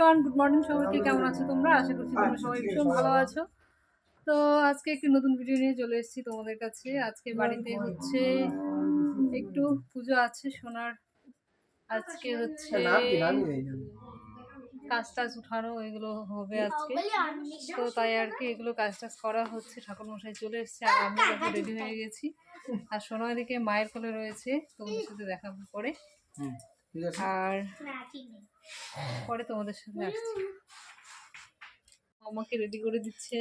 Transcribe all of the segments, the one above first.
Everyone good morning সবাইকে কেমন আছো তোমরা? আশা করছি তোমরা সবাই ভীষণ ভালো আছো। তো আজকে একটি নতুন ভিডিও নিয়ে চলে এসেছি তোমাদের কাছে। আজকে বাড়িতে হচ্ছে একটু পুজো আছে সোনার। আজকে হচ্ছে কাজ টাজ উঠানো এগুলো হবে আজকে। তো তাই আর কি এগুলো কাজ টাজ করা হচ্ছে। ঠাকুর মশাই চলে এসেছে আর আমি রেডি হয়ে গেছি। আর সোনা দিকে মায়ের কোলে রয়েছে তোমাদের সাথে দেখা পরে। আর পরে তোমাদের সাথে আসছি। আমাকে রেডি করে দিচ্ছে।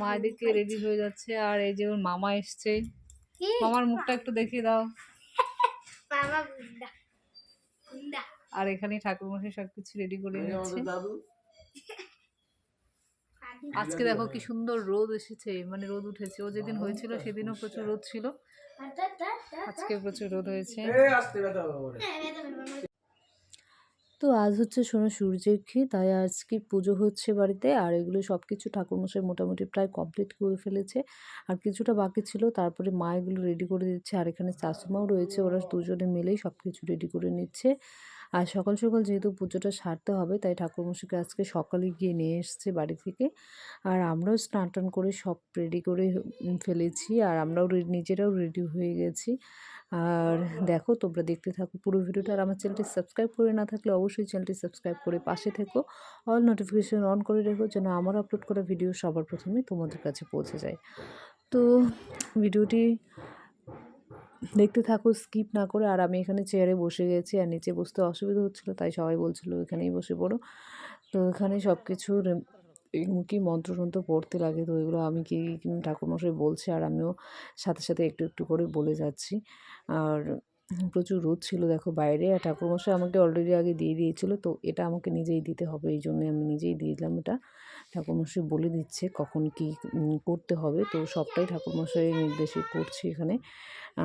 মা দিকে রেডি হয়ে যাচ্ছে। আর এই যে ওর মামা এসছে। মামার মুখটা একটু দেখিয়ে দাও। আর এখানে ঠাকুর মশাই সবকিছু রেডি করে নিচ্ছে। আজকে দেখো কি সুন্দর রোদ এসেছে মানে রোদ উঠেছে। ও যেদিন হয়েছিল সেদিনও প্রচুর রোদ ছিল। আজকে প্রচুর রোদ হয়েছে। তো আজ হচ্ছে সোনা সূর্যেক্ষী তাই আজকে পুজো হচ্ছে বাড়িতে আর এগুলো সব কিছু ঠাকুরমশাই মোটামুটি প্রায় কমপ্লিট করে ফেলেছে। আর কিছুটা বাকি ছিল তারপরে মা এগুলো রেডি করে দিচ্ছে আর এখানে শাশুমাও রয়েছে ওরা দুজনে মিলেই সব কিছু রেডি করে নিচ্ছে। আর সকাল সকাল যেহেতু পুজোটা সারতে হবে, তাই ঠাকুরমশাইকে আজকে সকালে গিয়ে নিয়ে এসছে বাড়ি থেকে। আর আমরাও স্নান টান করে সব রেডি করে ফেলেছি। আর আমরাও নিজেরাও রেডি হয়ে গেছি। আর দেখো, তোমরা দেখতে থাকো পুরো ভিডিওটা। আর আমার চ্যানেলটি সাবস্ক্রাইব করে না থাকলে অবশ্যই চ্যানেলটি সাবস্ক্রাইব করে পাশে থেকো। অল নোটিফিকেশান অন করে রেখো যেন আমার আপলোড করা ভিডিও সবার প্রথমে তোমাদের কাছে পৌঁছে যায়। তো, ভিডিওটি দেখতে থাকো, স্কিপ না করে। আর আমি এখানে চেয়ারে বসে গেছি আর নিচে বসতে অসুবিধা হচ্ছিল, তাই সবাই বলছিল এখানেই বসে পড়ো। তো এখানে সব কিছুর কি মন্ত্রতন্ত্র পড়তে লাগে, তো এগুলো আমি কি ঠাকুরমশাই বলছে আর আমিও সাথে সাথে একটু একটু করে বলে যাচ্ছি। আর প্রচুর রোদ ছিল দেখো বাইরে, আর ঠাকুরমশাই আমাকে অলরেডি আগে দিয়ে দিয়েছিল, তো এটা আমাকে নিজেই দিতে হবে, এই জন্যই আমি নিজেই দিয়ে দিলাম এটা। ঠাকুরমশাই বলে দিচ্ছে কখন কি করতে হবে। তো সবটাই ঠাকুরমশাইয়ের নির্দেশে করছি এখানে।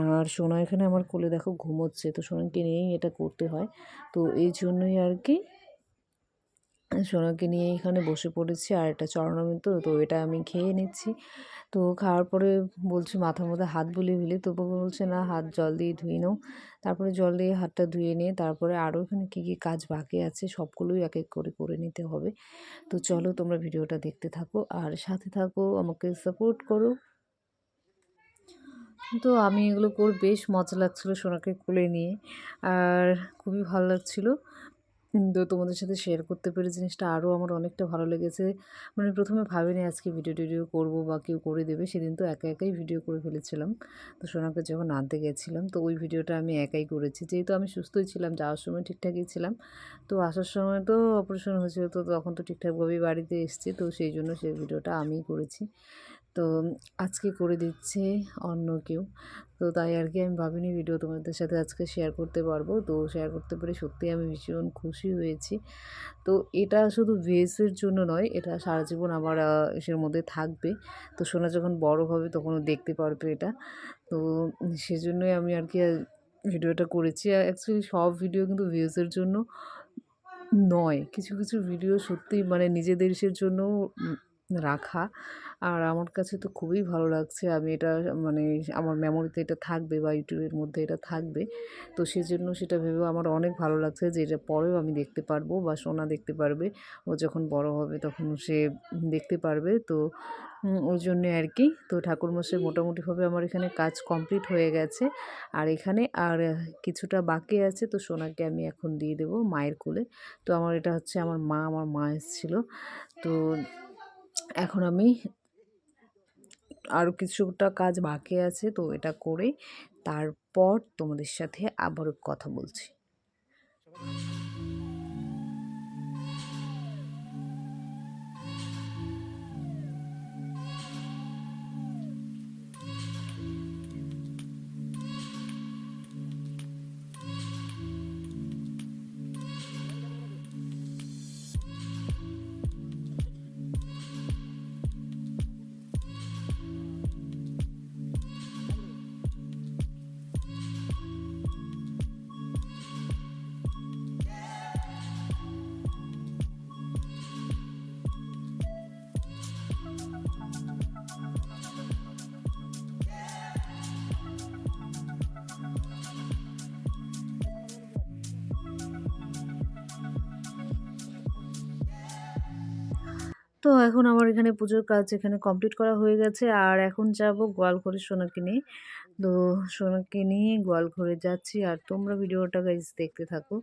আর সোনা এখানে আমার কোলে দেখো ঘুমোচ্ছে। তো সোনাকে নিয়েই এটা করতে হয়। তো এই জন্যই আর কি সোনাকে নিয়ে এখানে বসে পড়েছি আর এটা চরণামৃত তো এটা আমি খেয়ে নিচ্ছি। তো খাওয়ার পরে বলছি মাথার মধ্যে হাত বুলিয়ে ফেলি তবু বলছে, না, হাত জল দিয়ে ধুয়ে নাও। তারপরে জল দিয়ে হাতটা ধুয়ে নিয়ে তারপরে আরও এখানে কী কী কাজ বাকি আছে সবগুলোই এক এক করে করে নিতে হবে। তো চলো তোমরা ভিডিওটা দেখতে থাকো আর সাথে থাকো, আমাকে সাপোর্ট করো। তো আমি এগুলো করে বেশ মজা লাগছিল সোনাকে কোলে নিয়ে, আর খুবই ভালো লাগছিল। তো তোমাদের সাথে শেয়ার করতে পেরে জিনিসটা আরও আমার অনেকটা ভালো লেগেছে। মানে প্রথমে ভাবিনি আজকে ভিডিও টিডিও করব বা কেউ করে দেবে, সেদিন তো একা একাই ভিডিও করে ফেলেছিলাম। তো সোনাকে যখন আনতে গেছিলাম, তো ওই ভিডিওটা আমি একাই করেছি। যেহেতু আমি সুস্থই ছিলাম, যাওয়ার সময় ঠিকঠাকই ছিলাম, তো আসার সময় তো অপারেশন হয়েছিল, তো তখন তো ঠিকঠাকভাবেই বাড়িতে এসছি, তো সেই জন্য সেই ভিডিওটা আমিই করেছি। তো আজকে করে দিচ্ছে অন্য কেউ। তো তাই আর কি আমি ভাবিনি ভিডিও তোমাদের সাথে আজকে শেয়ার করতে পারব। তো শেয়ার করতে পেরে সত্যিই আমি ভীষণ খুশি হয়েছি। তো এটা শুধু ভেজের জন্য নয়, এটা সারা জীবন আমার এসের মধ্যে থাকবে। তো সোনা যখন বড় হবে তখন ও দেখতে পারবে এটা। তো সেজন্যই আমি আর কি ভিডিওটা করেছি। অ্যাকচুয়ালি সব ভিডিও কিন্তু ভিউজের জন্য নয়। কিছু কিছু ভিডিও সত্যিই মানে নিজেদের ইসের জন্য রাখা। আর আমার কাছে তো খুবই ভালো লাগছে। আমি এটা মানে আমার মেমোরিতে এটা থাকবে বা ইউটিউবের মধ্যে এটা থাকবে। তো সেজন্য সেটা ভেবেও আমার অনেক ভালো লাগছে যে, এটা পরেও আমি দেখতে পারব বা সোনা দেখতে পারবে। ও যখন বড় হবে তখন সে দেখতে পারবে। তো ওই জন্যে আর কি। তো ঠাকুরমশাই মোটামুটিভাবে আমার এখানে কাজ কমপ্লিট হয়ে গেছে। আর এখানে আর কিছুটা বাকি আছে। তো সোনাকে আমি এখন দিয়ে দেবো মায়ের কোলে। তো আমার এটা হচ্ছে আমার মা আমার মা এসেছিল। তো এখন আমি আরও কিছুটা কাজ বাকি আছে, তো এটা করে তারপর তোমাদের সাথে আবারও কথা বলছি। তো এখন আমার এখানে পুজোর কাজ এখানে কমপ্লিট করা হয়ে গেছে। আর এখন যাব গোয়ালঘরে সোনাকে নিয়ে। তো সোনাকে নিয়ে গোয়ালঘরে যাচ্ছি। আর তোমরা ভিডিওটা গাইজ দেখতে থাকো।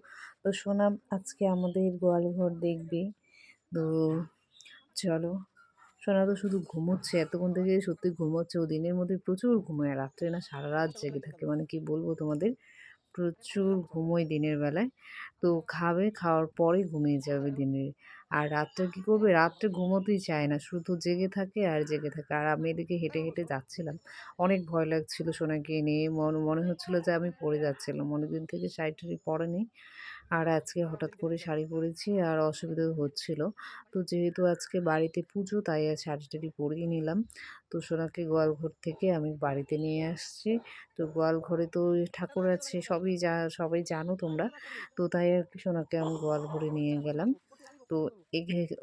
তো সোনা আজকে আমাদের গোয়ালঘর দেখবে। তো চলো, সোনা তো শুধু ঘুমোচ্ছে, এতক্ষণ থেকে সত্যি ঘুমোচ্ছে। ও দিনের মধ্যে প্রচুর ঘুমোয়, রাত্রে না সারা রাত জেগে থাকে। মানে কি বলব তোমাদের? প্রচুর ঘুমোয় দিনের বেলায়। তো খাবে, খাওয়ার পরে ঘুমিয়ে যাবে দিনের আর রাত্রে কী করবে? রাত্রে ঘুমোতেই চায় না। শুধু জেগে থাকে আর জেগে থাকে। আর আমি এদিকে হেঁটে হেঁটে যাচ্ছিলাম। অনেক ভয় লাগছিল সোনাকে নিয়ে। মনে মনে হচ্ছিল যে আমি পড়ে যাচ্ছিলাম। অনেকদিন থেকে শাড়ি টাড়ি পরেনি আর আজকে হঠাৎ করে শাড়ি পরেছি আর অসুবিধাও হচ্ছিল। তো যেহেতু আজকে বাড়িতে পুজো, তাই আর শাড়ি টাড়ি পরিয়ে নিলাম। তো সোনাকে গোয়ালঘর থেকে আমি বাড়িতে নিয়ে আসছি। তো গোয়ালঘরে তো ঠাকুর আছে, সবই যা, সবাই জানো তোমরা। তো তাই আর কি সোনাকে আমি গোয়ালঘরে নিয়ে গেলাম। তো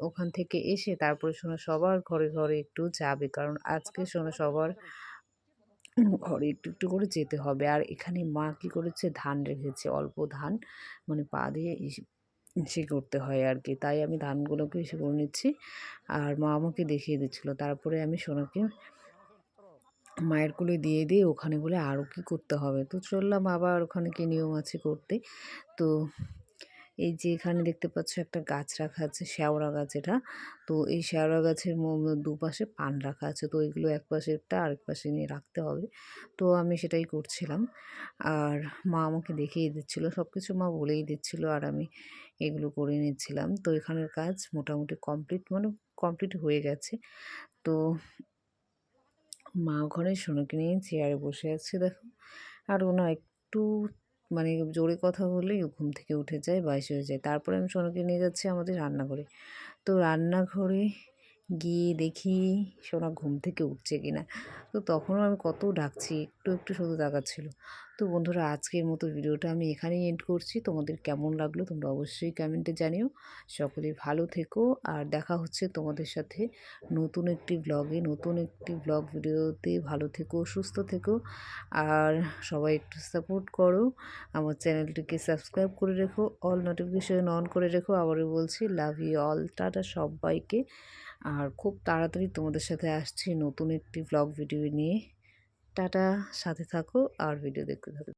ওখান থেকে এসে তারপরে সোনা সবার ঘরে ঘরে একটু যাবে। কারণ আজকে সোনা সবার ঘরে একটু একটু করে যেতে হবে। আর এখানে মা কি করেছে? ধান রেখেছে। অল্প ধান মানে পা দিয়ে ইসে করতে হয় আর কি তাই আমি ধানগুলোকে ইসে করে নিচ্ছি। আর মা আমাকে দেখিয়ে দিচ্ছিল। তারপরে আমি সোনাকে মায়ের কোলে দিয়ে দিয়ে ওখানে বলে আরও কী করতে হবে? তো চললাম আবার ওখানে কি নিয়ম আছে করতে। তো এই যে এখানে দেখতে পাচ্ছ একটা গাছ রাখা আছে, শ্যাওড়া গাছ এটা। তো এই শ্যাওড়া গাছের দুপাশে পান রাখা আছে। তো এগুলো এক পাশেরটা আরেক পাশে নিয়ে রাখতে হবে। তো আমি সেটাই করছিলাম। আর মা আমাকে দেখিয়ে দিচ্ছিল সব কিছু মা বলেই দিচ্ছিল আর আমি এগুলো করে নিচ্ছিলাম। তো এখানের কাজ মোটামুটি কমপ্লিট মানে কমপ্লিট হয়ে গেছে। তো মা ঘরে সোনাকে নিয়ে চেয়ারে বসে আছে, দেখো। আর ও না একটু মানে জোরে কথা বললেই ঘুম থেকে উঠে যায় বাইশ হয়ে যায়। তারপরে আমি সোনাকে নিয়ে যাচ্ছি আমাদের রান্নাঘরে। তো রান্নাঘরে গিয়ে দেখি সোনা ঘুম থেকে উঠছে কিনা। তো তখনও আমি কত ডাকছি, একটু একটু শুধু তাকাচ্ছিল। তো বন্ধুরা, আজকের মতো ভিডিওটা আমি এখানেই এন্ড করছি। তোমাদের কেমন লাগল তোমরা অবশ্যই কমেন্টে জানিও। সকলে ভালো থেকো আর দেখা হচ্ছে তোমাদের সাথে নতুন একটি ব্লগে নতুন একটি ব্লগ ভিডিওতে ভালো থেকো, সুস্থ থেকো আর সবাই একটু সাপোর্ট করো। আমার চ্যানেলটিকে সাবস্ক্রাইব করে রেখো অল নোটিফিকেশন অন করে রেখো। আবারও বলছি লাভ ইউ অল টাটা সবাইকে। আর খুব তাড়াতাড়ি তোমাদের সাথে আসছি নতুন একটি ব্লগ ভিডিও নিয়ে। টাটা, সাথে থাকো আর ভিডিও দেখতে থাকো।